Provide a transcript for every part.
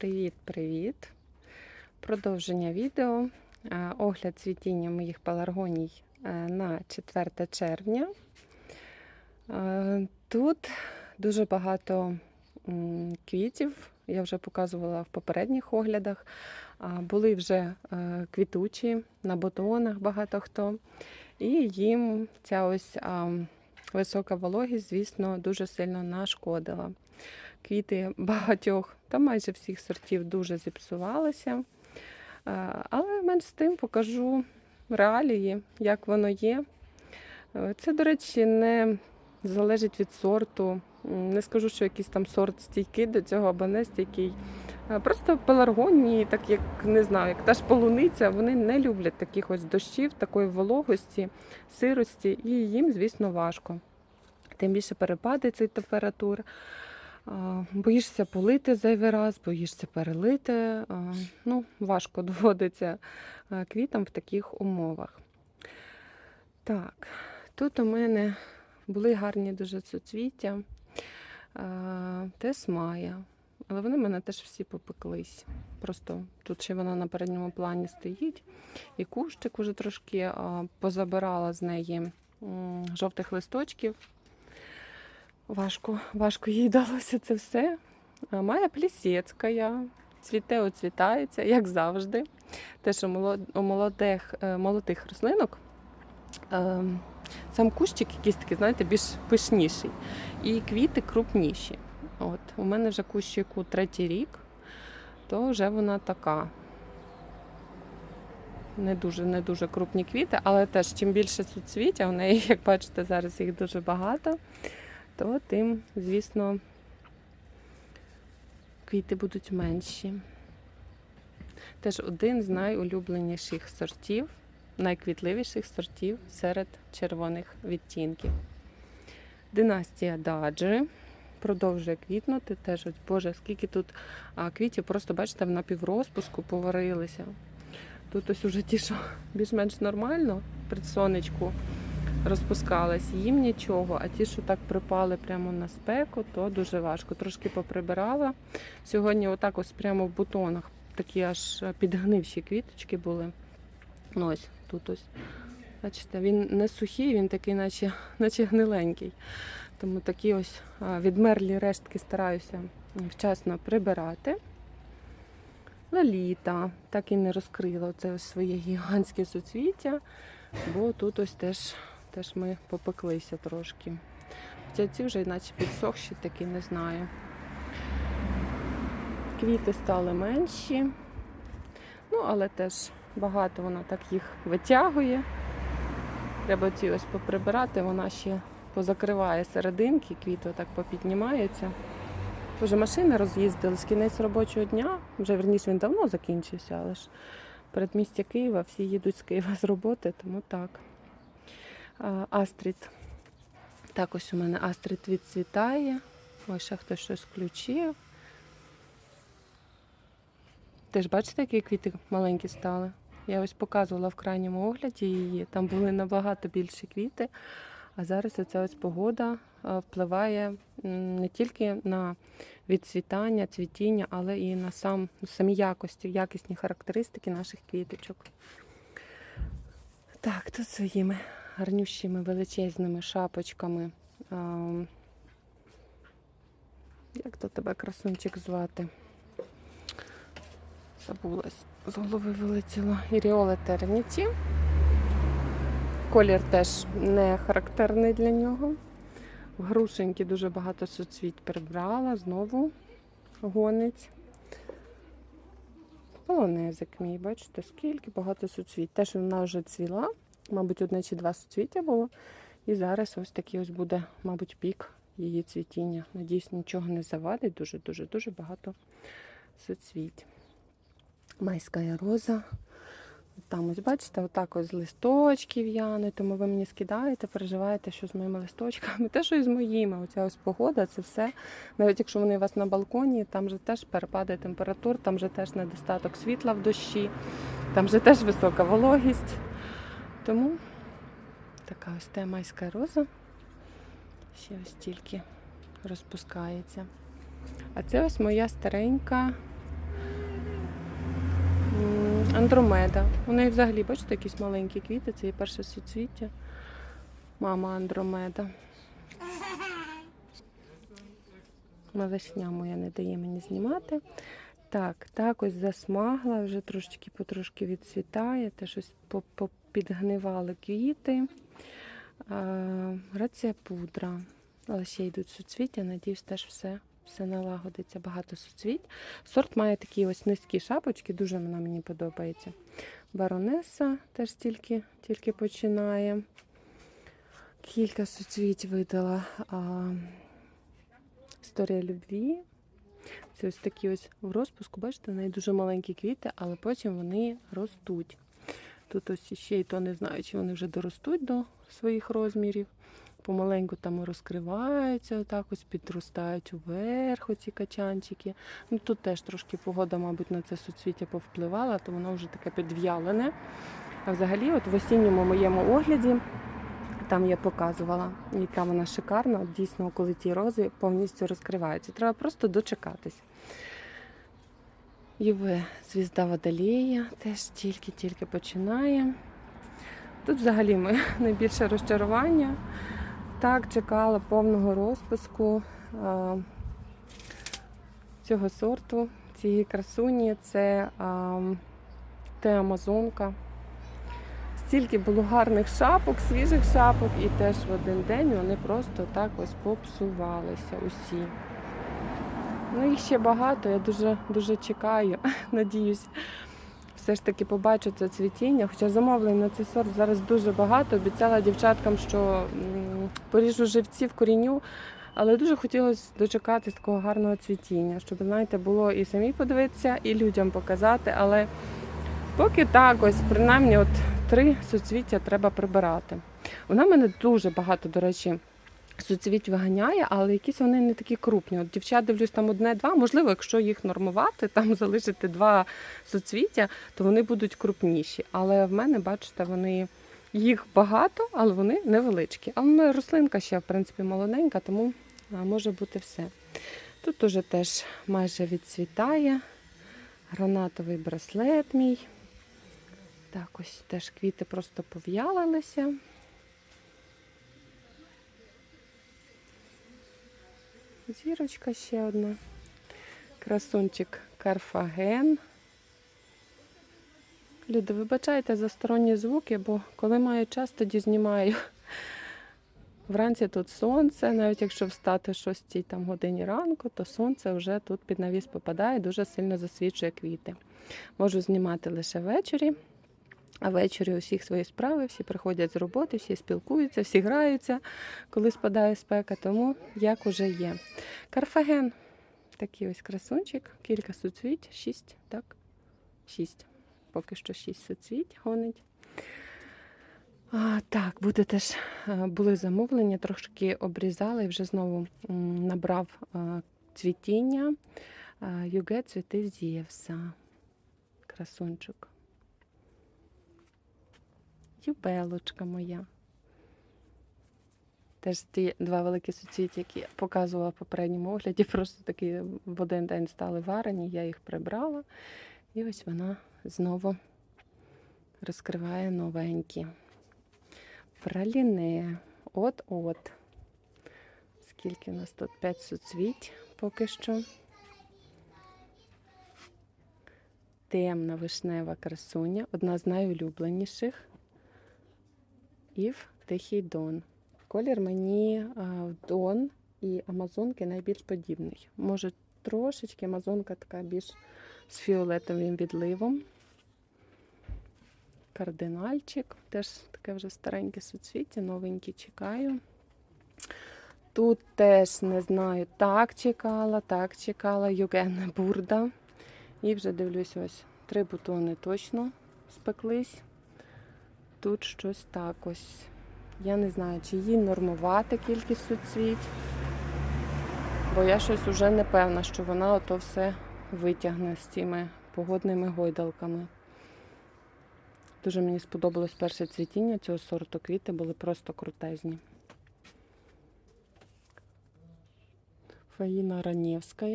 Привіт-привіт! Продовження відео. Е, Огляд цвітіння моїх пеларгоній е, на 4 червня. Е, Тут дуже багато квітів. Я вже показувала в попередніх оглядах. Були вже квітучі на бутонах багато хто. І їм ця ось висока вологість, звісно, дуже сильно нашкодила. Квіти багатьох та майже всіх сортів дуже зіпсувалися. Але менш з тим покажу реалії, як воно є. Е, Це, до речі, не залежить від сорту. Не скажу, що якийсь там сорт стійкий до цього або не стійкий. Просто пеларгонії, так як не знаю, як та ж полуниця, вони не люблять таких ось дощів, такої вологості, сирості, і їм, звісно, важко. Тим більше перепади цих температур. Боїшся полити зайвий раз, боїшся перелити. Ну, важко доводиться квітам в таких умовах. Так, тут у мене були гарні дуже суцвіття. А, Тесмая. Але вони в мене теж всі попеклись. Просто тут ще вона на передньому плані стоїть. І кущик уже трошки позабирала з неї жовтих листочків. Важко, важко їй далося це все. А Майя плісецька, цвіте, оцвітається, як завжди. У молод- у молодих, е, молодих рослинок е, сам кущик якийсь такий, знаєте, більш пишніший. І квіти крупніші. От, у мене вже кущику третій рік, то вже вона така. Не дуже, не дуже крупні квіти, але теж чим більше суцвіття, у неї, як бачите, зараз їх дуже багато то тим, звісно, квіти будуть менші. Теж один з найулюбленіших сортів, найквітливіших сортів серед червоних відтінків. Династія Даджи продовжує квітнути. Теж, от, Боже, скільки тут квітів, просто бачите, в напіврозпуску поварилися. Тут ось уже ті, що більш-менш нормально при сонечку розпускались, їм нічого, а ті, що так припали прямо на спеку, то дуже важко. Трошки поприбирала. Сьогодні отак ось прямо в бутонах такі аж підгнивші квіточки були. Ну ось тут ось. Бачите, він не сухий, він такий, наче, наче гниленький. Тому такі ось відмерлі рештки стараюся вчасно прибирати. Лаліта так і не розкрила це своє гігантське суцвіття, бо тут ось теж Теж ми попеклися трошки. Хоча ці вже наче підсохші такі, не знаю. Квіти стали менші. Ну, але теж багато вона так їх витягує. Треба ці ось поприбирати, вона ще позакриває серединки, квіти отак попіднімаються. Вже машини з кінець робочого дня, вже верніше він давно закінчився, але ж передмістя Києва всі їдуть з Києва з роботи, тому так. А, Астрід. Так ось у мене Астрід відцвітає. Ось ще хтось щось включив. Теж бачите, які квіти маленькі стали? Я ось показувала в крайньому огляді її. Там були набагато більші квіти. А зараз оця ось погода впливає не тільки на відцвітання, цвітіння, але і на сам, самі якості, якісні характеристики наших квіточок. Так, тут своїми гарнющими величезними шапочками. Як то тебе красунчик звати? Забулась, з голови вилетіло. Іріоле терніті. Колір теж не характерний для нього. В грушеньки дуже багато суцвіть прибрала, знову гонить. Полонезик мій, бачите, скільки багато суцвіть. Теж вона вже цвіла. Мабуть, одне чи два суцвіття було. І зараз ось такий ось буде, мабуть, пік її цвітіння. Надіюсь, нічого не завадить. Дуже-дуже дуже багато суцвіть. Майська роза. Там ось, бачите, отак ось з листочків в'яне, тому ви мені скидаєте, переживаєте, що з моїми листочками. Те, що і з моїми. Оця ось погода, це все. Навіть якщо вони у вас на балконі, там же теж перепади температур, там же теж недостаток світла в дощі, там же теж висока вологість. Тому така ось та майська роза. Ще ось тільки розпускається. А це ось моя старенька Андромеда. У неї взагалі, бачите, якісь маленькі квіти, це її перше суцвіття. Мама Андромеда. Малишня моя не дає мені знімати. Так, так ось засмагла, вже трошечки потрошки відцвітає, те щось попідгнивали квіти. А, Грація пудра. Але ще йдуть суцвіття, надіюсь, теж все, все налагодиться. Багато суцвіть. Сорт має такі ось низькі шапочки, дуже вона мені подобається. Баронеса теж тільки, тільки починає. Кілька суцвіть видала. А, Історія любві. Це ось такі ось в розпуску, бачите, в неї дуже маленькі квіти, але потім вони ростуть. Тут ось ще й то не знаю, чи вони вже доростуть до своїх розмірів. Помаленьку там розкриваються, отак ось підростають уверх оці качанчики. Ну тут теж трошки погода, мабуть, на це суцвіття повпливала, то воно вже таке підв'ялене. А взагалі, от в осінньому моєму огляді, там я показувала, яка вона шикарна. Дійсно, коли ті рози повністю розкриваються. Треба просто дочекатись. Юве звізда Водолея теж тільки-тільки починає. Тут взагалі моє найбільше розчарування. Так, чекала повного розпуску а, цього сорту, цієї красуні. Це а, те Амазонка. Стільки було гарних шапок, свіжих шапок, і теж в один день вони просто так ось попсувалися усі. Ну, їх ще багато, я дуже, дуже чекаю, надіюсь, все ж таки побачу це цвітіння. Хоча замовлень на цей сорт зараз дуже багато. Обіцяла дівчаткам, що поріжу живці в корінню, але дуже хотілося дочекатись такого гарного цвітіння, щоб, знаєте, було і самі подивитися, і людям показати. Але поки так, ось принаймні от три суцвіття треба прибирати. Вона в мене дуже багато, до речі, суцвіть виганяє, але якісь вони не такі крупні. От дівчат дивлюсь там одне-два. Можливо, якщо їх нормувати, там залишити два суцвіття, то вони будуть крупніші. Але в мене, бачите, вони їх багато, але вони невеличкі. А в мене рослинка ще, в принципі, молоденька, тому може бути все. Тут уже теж майже відцвітає. Гранатовий браслет мій. Так, ось теж квіти просто пов'ялилися. Зірочка ще одна. Красунчик Карфаген. Люди, вибачайте за сторонні звуки, бо коли маю час, тоді знімаю. Вранці тут сонце, навіть якщо встати о 6 там, годині ранку, то сонце вже тут під навіс попадає, дуже сильно засвічує квіти. Можу знімати лише ввечері, а ввечері у всіх свої справи, всі приходять з роботи, всі спілкуються, всі граються, коли спадає спека, тому як уже є. Карфаген. Такий ось красунчик, кілька суцвіть, шість, так? Шість. Поки що шість суцвіть гонить. А, так, буде теж е, були замовлення, трошки обрізали вже знову набрав е, цвітіння. Е, Юге цвіти Зєвса. Красунчик. Юбелочка моя. Теж ті два великі суцвіття, які я показувала в попередньому огляді, просто такі в один день стали варені, я їх прибрала. І ось вона знову розкриває новенькі. Праліне. От-от. Скільки у нас тут? П'ять суцвіть поки що. Темна вишнева красуня, одна з найулюбленіших. Ів Тихий Дон. Колір мені Дон і Амазонки найбільш подібний. Може, трошечки Амазонка така більш з фіолетовим відливом. Кардинальчик, теж таке вже стареньке суцвіття, новенькі чекаю. Тут теж не знаю, так чекала, так чекала Югенна бурда. І вже дивлюсь, ось три бутони точно спеклись. Тут щось так ось. Я не знаю, чи їй нормувати кількість суцвіть, бо я щось уже не певна, що вона ото все витягне з цими погодними гойдалками. Дуже мені сподобалось перше цвітіння цього сорту. Квіти були просто крутезні. Фаїна Раневська.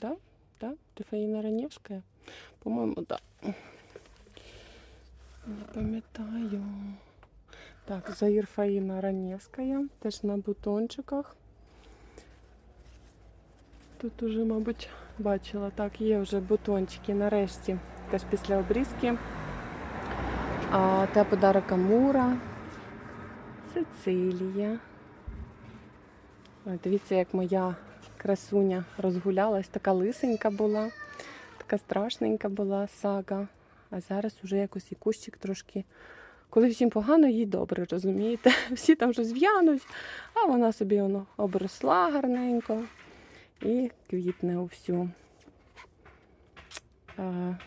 Так? Так? Ти Фаїна Раневська? По-моєму, так. Не пам'ятаю. Так, Заїр Фаїна Ранєвська, теж на бутончиках. Тут уже, мабуть, бачила, так, є вже бутончики нарешті, теж після обрізки. А, та подарок Амура. Сицилія. Дивіться, як моя красуня розгулялась, така лисенька була, така страшненька була сага. А зараз уже якось і кущик трошки. Коли всім погано, їй добре, розумієте? Всі там щось в'януть, а вона собі воно обросла гарненько і квітне увсю.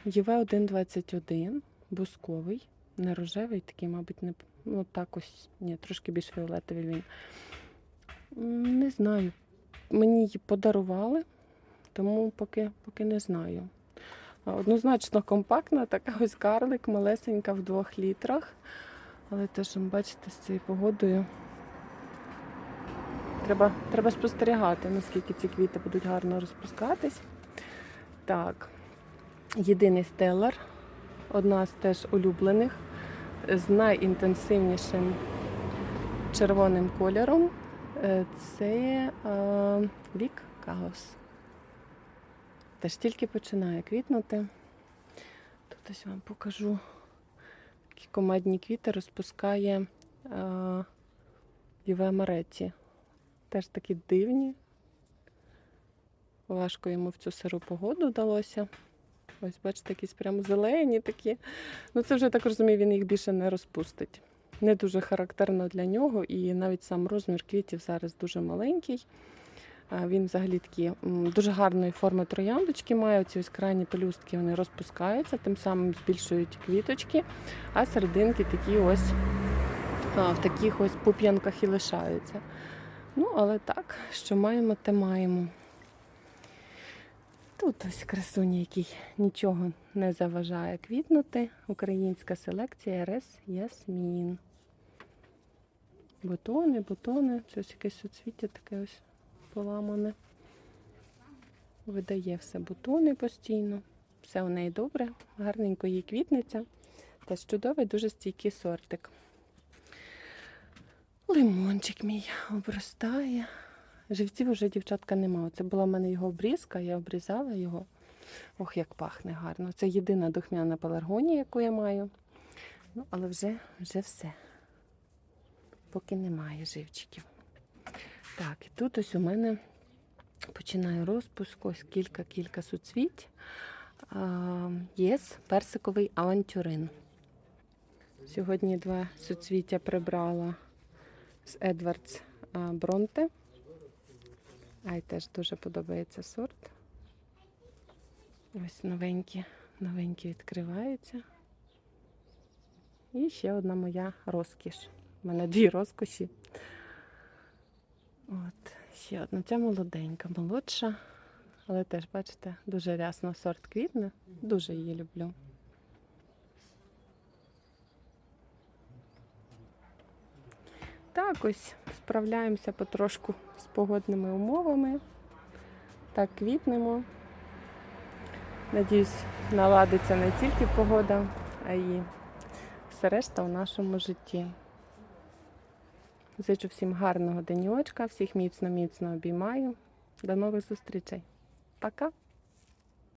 ЄВ-121, бусковий, не рожевий, такий, мабуть, не ну так ось, ні, трошки більш фіолетовий він. Не знаю. Мені її подарували, тому поки, поки не знаю. Однозначно компактна, така ось карлик, малесенька в двох літрах. Але теж, бачите, з цією погодою треба, треба спостерігати, наскільки ці квіти будуть гарно розпускатись. Так, єдиний стеллар, одна з теж улюблених, з найінтенсивнішим червоним кольором. Е, Це е, Вік Каус. Теж тільки починає квітнути. Тут ось вам покажу. Такі комедні квіти розпускає е, Єве Маретті. Теж такі дивні. Важко йому в цю сиру погоду вдалося. Ось, бачите, якісь прямо зелені такі. Ну, це вже так розумію, він їх більше не розпустить. Не дуже характерно для нього, і навіть сам розмір квітів зараз дуже маленький. Він взагалі такі дуже гарної форми трояндочки має. Ці ось крайні пелюстки вони розпускаються, тим самим збільшують квіточки, а серединки такі ось в таких ось пуп'янках і лишаються. Ну, але так, що маємо, те маємо. Тут ось красуня, який нічого не заважає квітнути. Українська селекція РС Ясмін. Бутони, бутони. Це ось якесь суцвіття таке ось поламане. Видає все бутони постійно. Все у неї добре, гарненько їй квітнеться. Теж чудовий, дуже стійкий сортик. Лимончик мій обростає. Живців вже дівчатка нема. Це була в мене його обрізка, я обрізала його. Ох, як пахне гарно. Це єдина духмяна пеларгонія, яку я маю. Ну, але вже, вже все. Поки немає живчиків. Так, і тут ось у мене починає розпуск, ось кілька-кілька суцвіть. Єс, персиковий авантюрин. Сьогодні два суцвіття прибрала з Едвардс Бронте. Ай, теж дуже подобається сорт. Ось новенькі, новенькі відкриваються. І ще одна моя розкіш. У мене дві розкоші. От, ще одна. Ця молоденька, молодша. Але теж, бачите, дуже рясно сорт квітне. Дуже її люблю. Так ось справляємося потрошку з погодними умовами. Так квітнемо. Надіюсь, наладиться не тільки погода, а й все решта у нашому житті. Зичу всім гарного денечка, всіх міцно-міцно обіймаю. До нових зустрічей. Пока!